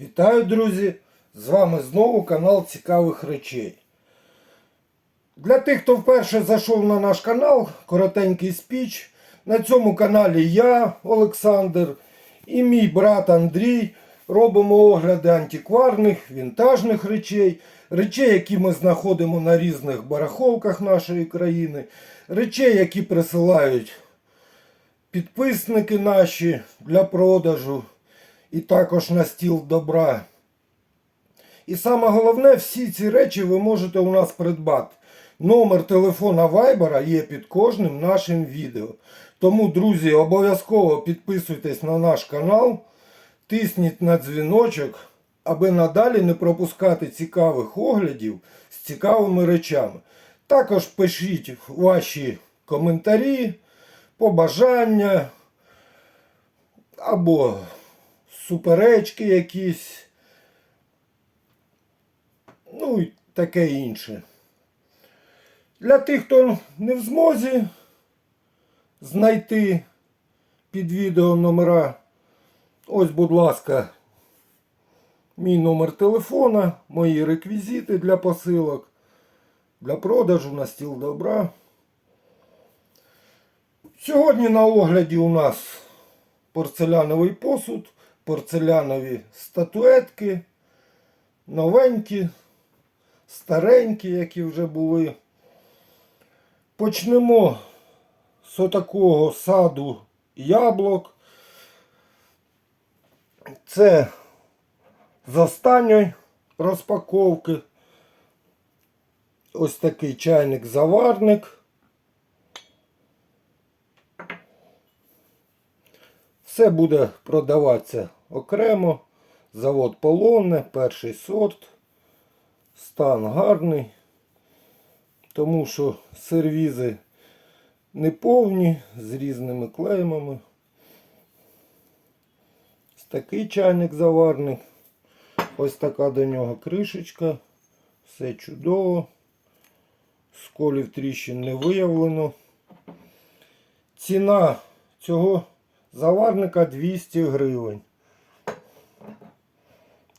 Вітаю, друзі! З вами знову канал Цікавих речей. Для тих, хто вперше зайшов на наш канал, коротенький спіч. На цьому каналі я, Олександр, і мій брат Андрій робимо огляди антикварних, вінтажних речей, речей, які ми знаходимо на різних барахолках нашої країни, речей, які присилають підписники наші для продажу і також на стіл добра. І саме головне, всі ці речі ви можете у нас придбати. Номер телефона Вайбера є під кожним нашим відео. Тому, друзі, обов'язково підписуйтесь на наш канал, тисніть на дзвіночок, аби надалі не пропускати цікавих оглядів з цікавими речами. Також пишіть ваші коментарі, побажання або суперечки якісь, ну і таке інше. Для тих, хто не в змозі знайти під відео номера, ось, будь ласка, мій номер телефона, мої реквізити для посилок, для продажу на стіл добра. Сьогодні на огляді у нас порцеляновий посуд, порцелянові статуетки, новенькі, старенькі, які вже були. Почнемо з отакого саду яблук. Це з останньої розпаковки. Ось такий чайник-заварник. Все буде продаватися окремо. Завод Полонне, перший сорт. Стан гарний. Тому що сервізи не повні, з різними клеймами. Ось такий чайник заварник. Ось така до нього кришечка. Все чудово. Сколів тріщин не виявлено. Ціна цього заварника 200 гривень.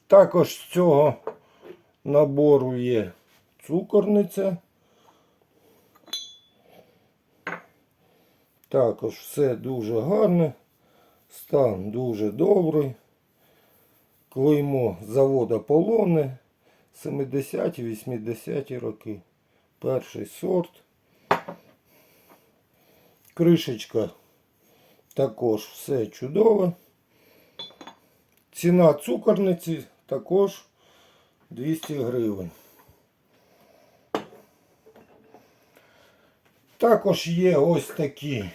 Також з цього набору є цукорниця. Також все дуже гарне. Стан дуже добрий. Клеймо завода Полоне 70-80 роки. Перший сорт. Кришечка також все чудове. Ціна цукорниці також 200 гривень. Також є ось такі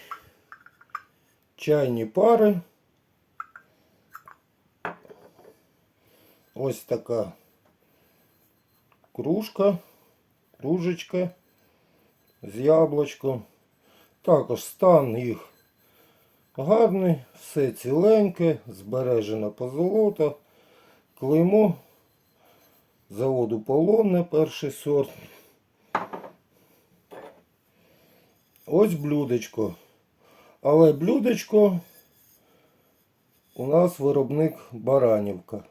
чайні пари. Ось така кружка, кружечка з яблучком. Також стан їх гарний, все ціленьке, збережена позолота, клеймо заводу полонне перший сорт. Ось блюдечко. Але блюдечко у нас виробник Баранівка.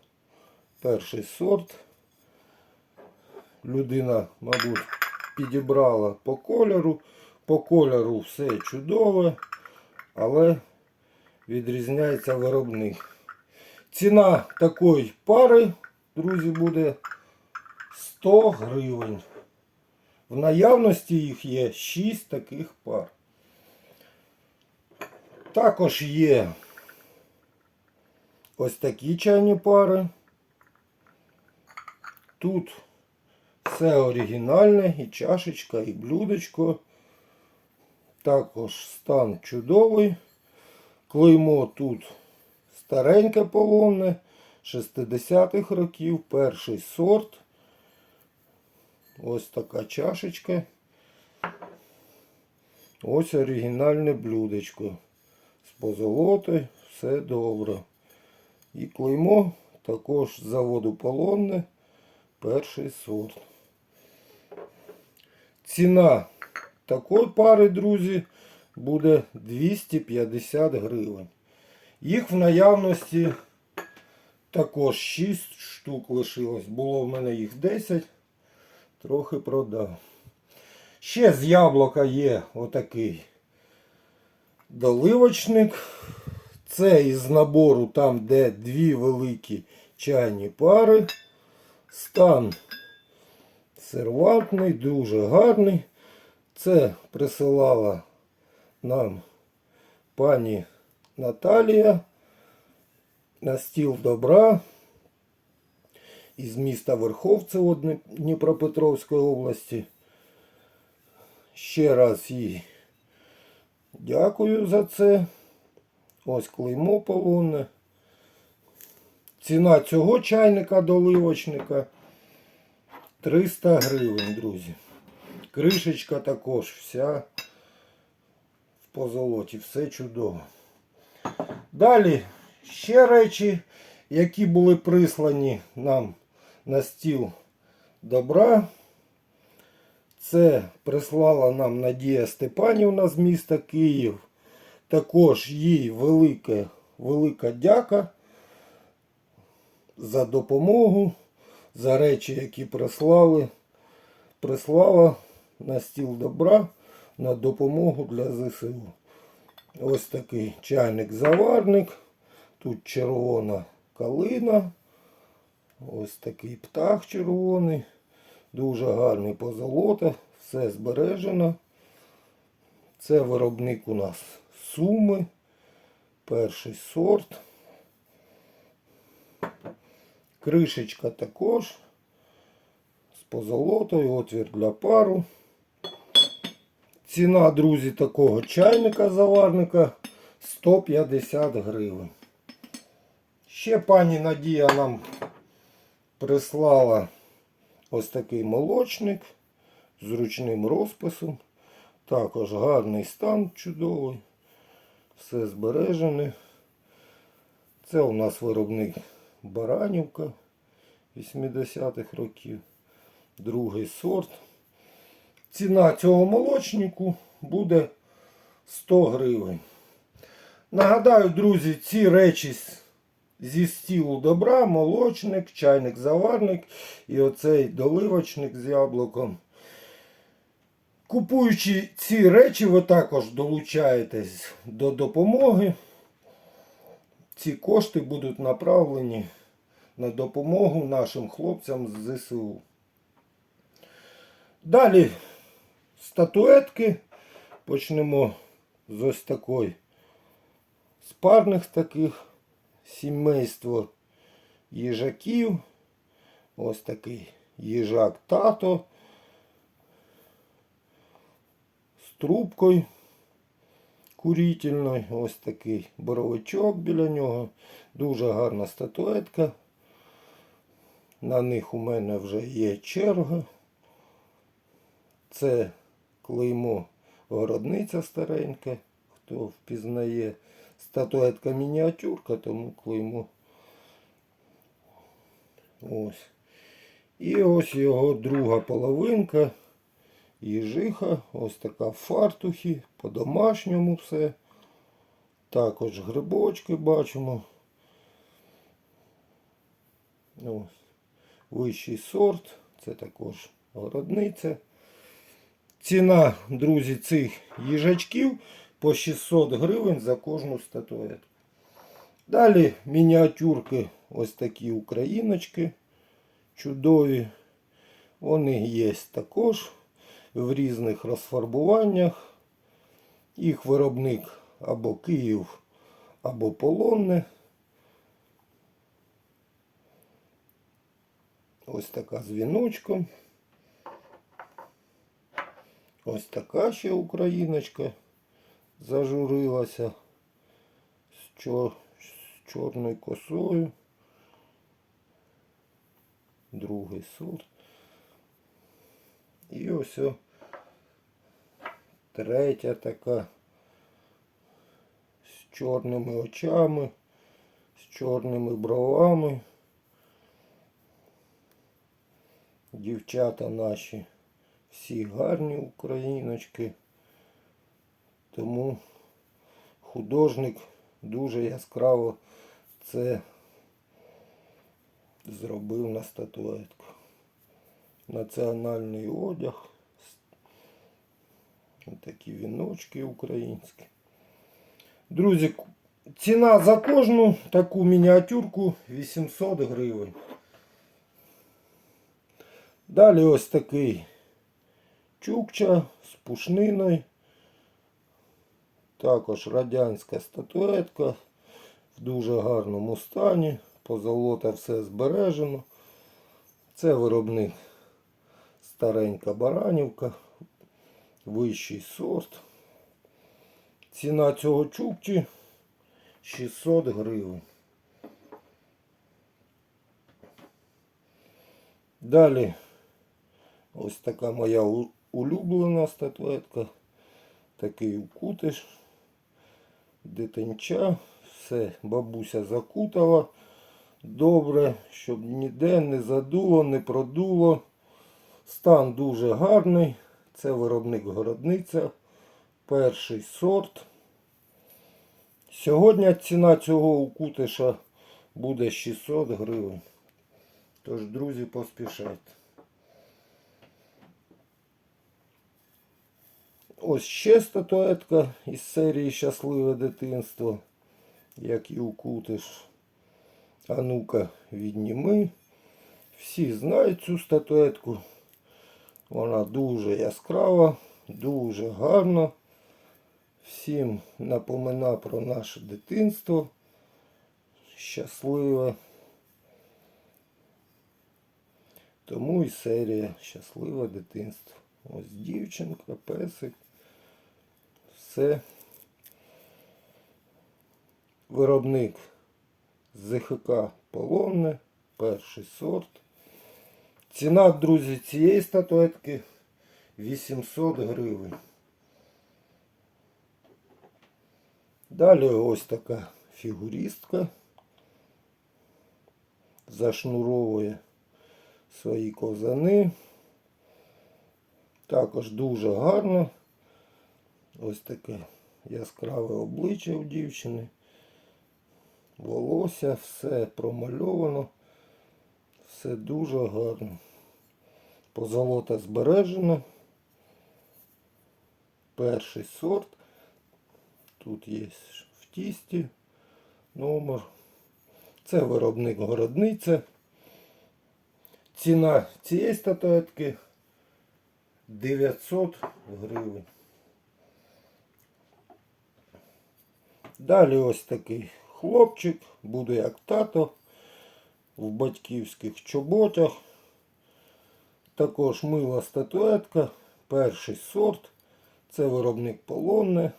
Перший сорт. Людина, мабуть, підібрала по кольору. По кольору все чудове, але відрізняється виробник. Ціна такої пари, друзі, буде 100 гривень. В наявності їх є 6 таких пар. Також є ось такі чайні пари. Тут все оригінальне, і чашечка, і блюдечко. Також стан чудовий. Клеймо тут стареньке полонне 60-х років, перший сорт. Ось така чашечка. Ось оригінальне блюдечко. З позолотою, все добре. І клеймо також з заводу полонне. Перший сорт. Ціна такої пари, друзі, буде 250 гривень. Їх в наявності також 6 штук лишилось. Було в мене їх 10. Трохи продав. Ще з яблука є отакий доливочник. Це із набору там, де дві великі чайні пари. Стан сервантний, дуже гарний. Це присилала нам пані Наталія на стіл добра із міста Верховцево Дні- Дніпропетровської області. Ще раз їй дякую за це. Ось клеймо полонне. Ціна цього чайника доливочника 300 гривень, друзі. Кришечка також вся в позолоті, все чудово. Далі ще речі, які були прислані нам на стіл добра. Це прислала нам Надія Степанівна з міста Київ. Також їй велике, велика дяка за допомогу, за речі, які прислали. Прислала на стіл добра на допомогу для ЗСУ. Ось такий чайник-заварник. Тут червона калина. Ось такий птах червоний. Дуже гарний позолота. Все збережено. Це виробник у нас Суми. Перший сорт. Кришечка також. З позолотою, отвір для пару. Ціна, друзі, такого чайника заварника 150 гривень. Ще пані Надія нам прислала ось такий молочник з ручним розписом. Також гарний стан чудовий. Все збережене. Це у нас виробник Баранівка 80-х років. Другий сорт. Ціна цього молочнику буде 100 гривень. Нагадаю, друзі, ці речі зі стілу добра, молочник, чайник, заварник і оцей доливочник з яблуком. Купуючи ці речі, ви також долучаєтесь до допомоги. Ці кошти будуть направлені на допомогу нашим хлопцям з ЗСУ. Далі статуетки. Почнемо з ось такої. З парних таких сімейство їжаків. Ось такий їжак тато. З трубкою курительною. Ось такий боровичок біля нього. Дуже гарна статуетка. На них у мене вже є черга. Це клеймо городниця старенька. Хто впізнає статуетка мініатюрка, тому клеймо. Ось. І ось його друга половинка. Їжиха. Ось така в фартухі. По-домашньому все. Також грибочки бачимо. Ось. Вищий сорт. Це також городниця. Ціна, друзі, цих їжачків по 600 гривень за кожну статуетку. Далі мініатюрки ось такі україночки чудові. Вони є також в різних розфарбуваннях. Їх виробник або Київ, або Полонне. Ось така з віночком. Ось така ще україночка зажурилася з, чор... з чорною косою. Другий сорт. І ось третя така з чорними очами, з чорними бровами. Дівчата наші всі гарні україночки. Тому художник дуже яскраво це зробив на статуетку. Національний одяг. Такі віночки українські. Друзі, ціна за кожну таку мініатюрку 800 гривень. Далі ось такий чукча з пушниною. Також радянська статуетка в дуже гарному стані. Позолота все збережено. Це виробник старенька баранівка, вищий сорт. Ціна цього чукчі 600 гривень. Далі ось така моя улюблена статуетка. Такий укутиш. Дитинча. Все, бабуся закутала. Добре, щоб ніде не задуло, не продуло. Стан дуже гарний. Це виробник городниця. Перший сорт. Сьогодні ціна цього укутиша буде 600 гривень. Тож, друзі, поспішайте. Ось ще статуетка із серії Щасливе дитинство, як і укутиш. А ну-ка, відніми. Всі знають цю статуетку. Вона дуже яскрава, дуже гарна. Всім напомина про наше дитинство. Щасливе. Тому і серія Щасливе дитинство. Ось дівчинка, песик. Все. Виробник ЗХК Полонне, перший сорт. Ціна, друзі, цієї статуетки 800 гривень. Далі ось така фігуристка. Зашнуровує свої ковзани. Також дуже гарно. Ось таке яскраве обличчя у дівчини. Волосся, все промальовано. Все дуже гарно. Позолота збережена. Перший сорт. Тут є в тісті номер. Це виробник городниця. Ціна цієї статуетки 900 гривень. Далі ось такий хлопчик, буде як тато в батьківських чоботях. Також мила статуетка, перший сорт. Це виробник полонне.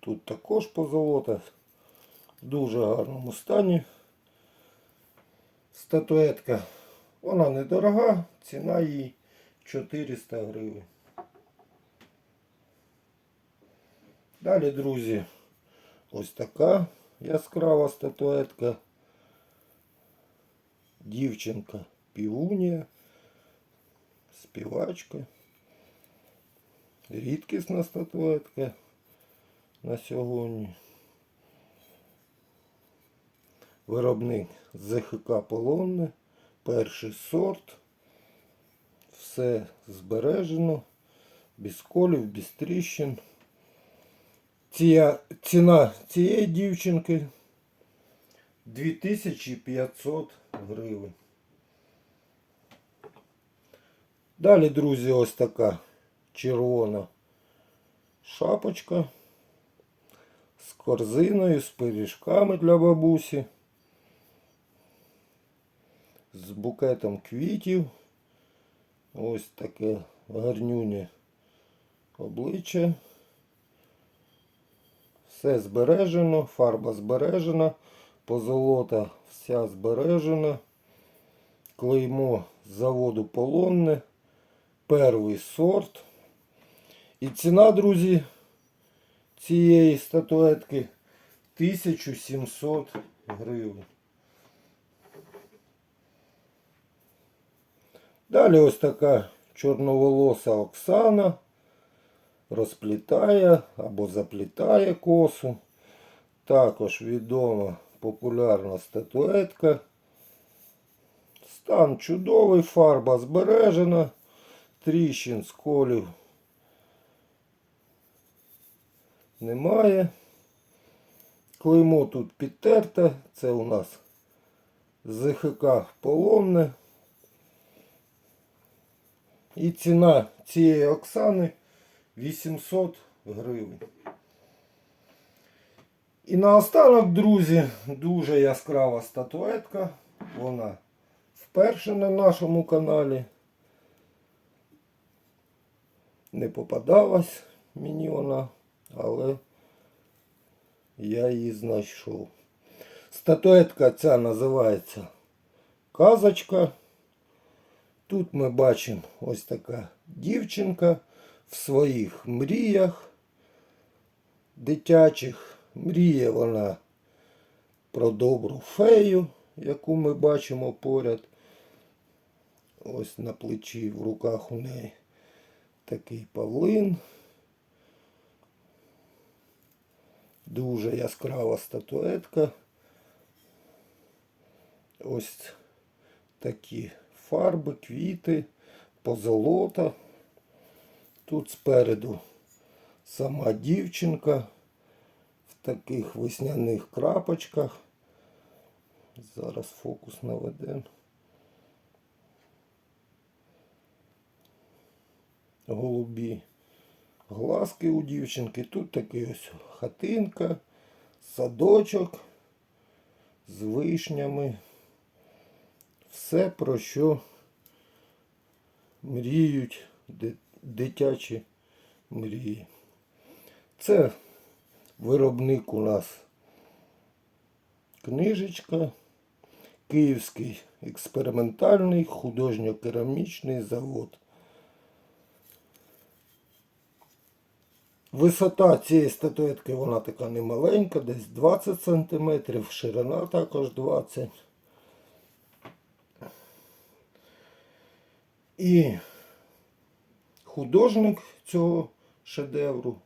Тут також позолота в дуже гарному стані. Статуетка. Вона недорога, ціна її 400 гривень. Далі, друзі, ось така яскрава статуетка. Дівчинка півунія, співачка. Рідкісна статуетка на сьогодні. Виробник ЗХК Полонне, перший сорт. Все збережено, без колів, без тріщин. Ція, ціна цієї дівчинки 2500 гривень. Далі, друзі, ось така червона шапочка з корзиною, з пиріжками для бабусі, з букетом квітів. Ось таке гарнюнє обличчя. Все збережено, фарба збережена, позолота вся збережена. Клеймо з заводу полонне. Перший сорт. І ціна, друзі, цієї статуетки 1700 гривень. Далі ось така чорноволоса Оксана розплітає або заплітає косу. Також відома популярна статуетка. Стан чудовий, фарба збережена, тріщин, сколів немає. Клеймо тут підтерте, це у нас ЗХК полонне. І ціна цієї Оксани 800 гривень. І наостанок, друзі, дуже яскрава статуетка. Вона вперше на нашому каналі. Не попадалась мені вона, але я її знайшов. Статуетка ця називається Казочка. Тут ми бачимо ось така дівчинка в своїх мріях дитячих. Мріє вона про добру фею, яку ми бачимо поряд. Ось на плечі в руках у неї такий павлин. Дуже яскрава статуетка. Ось такі фарби, квіти, позолота. Тут спереду сама дівчинка в таких весняних крапочках. Зараз фокус наведемо. Голубі глазки у дівчинки. Тут такий ось хатинка, садочок з вишнями. Все про що мріють ди- дитячі мрії. Це виробник у нас книжечка. Київський експериментальний художньо-керамічний завод. Висота цієї статуетки вона така немаленька, десь 20 см, ширина також 20 І художник цього шедевру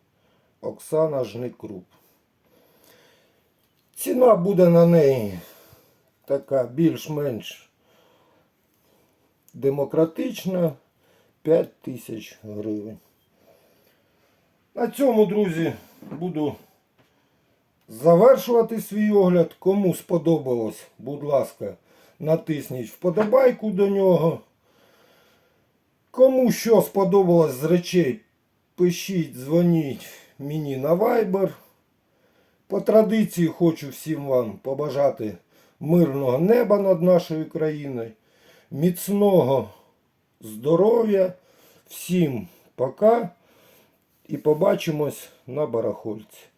Оксана Жникруп. Ціна буде на неї така більш-менш демократична 5 тисяч гривень. На цьому, друзі, буду завершувати свій огляд. Кому сподобалось, будь ласка, натисніть вподобайку до нього. Кому що сподобалось з речей, пишіть, дзвоніть мені на Viber. По традиції хочу всім вам побажати мирного неба над нашою країною, міцного здоров'я. Всім пока і побачимось на барахольці.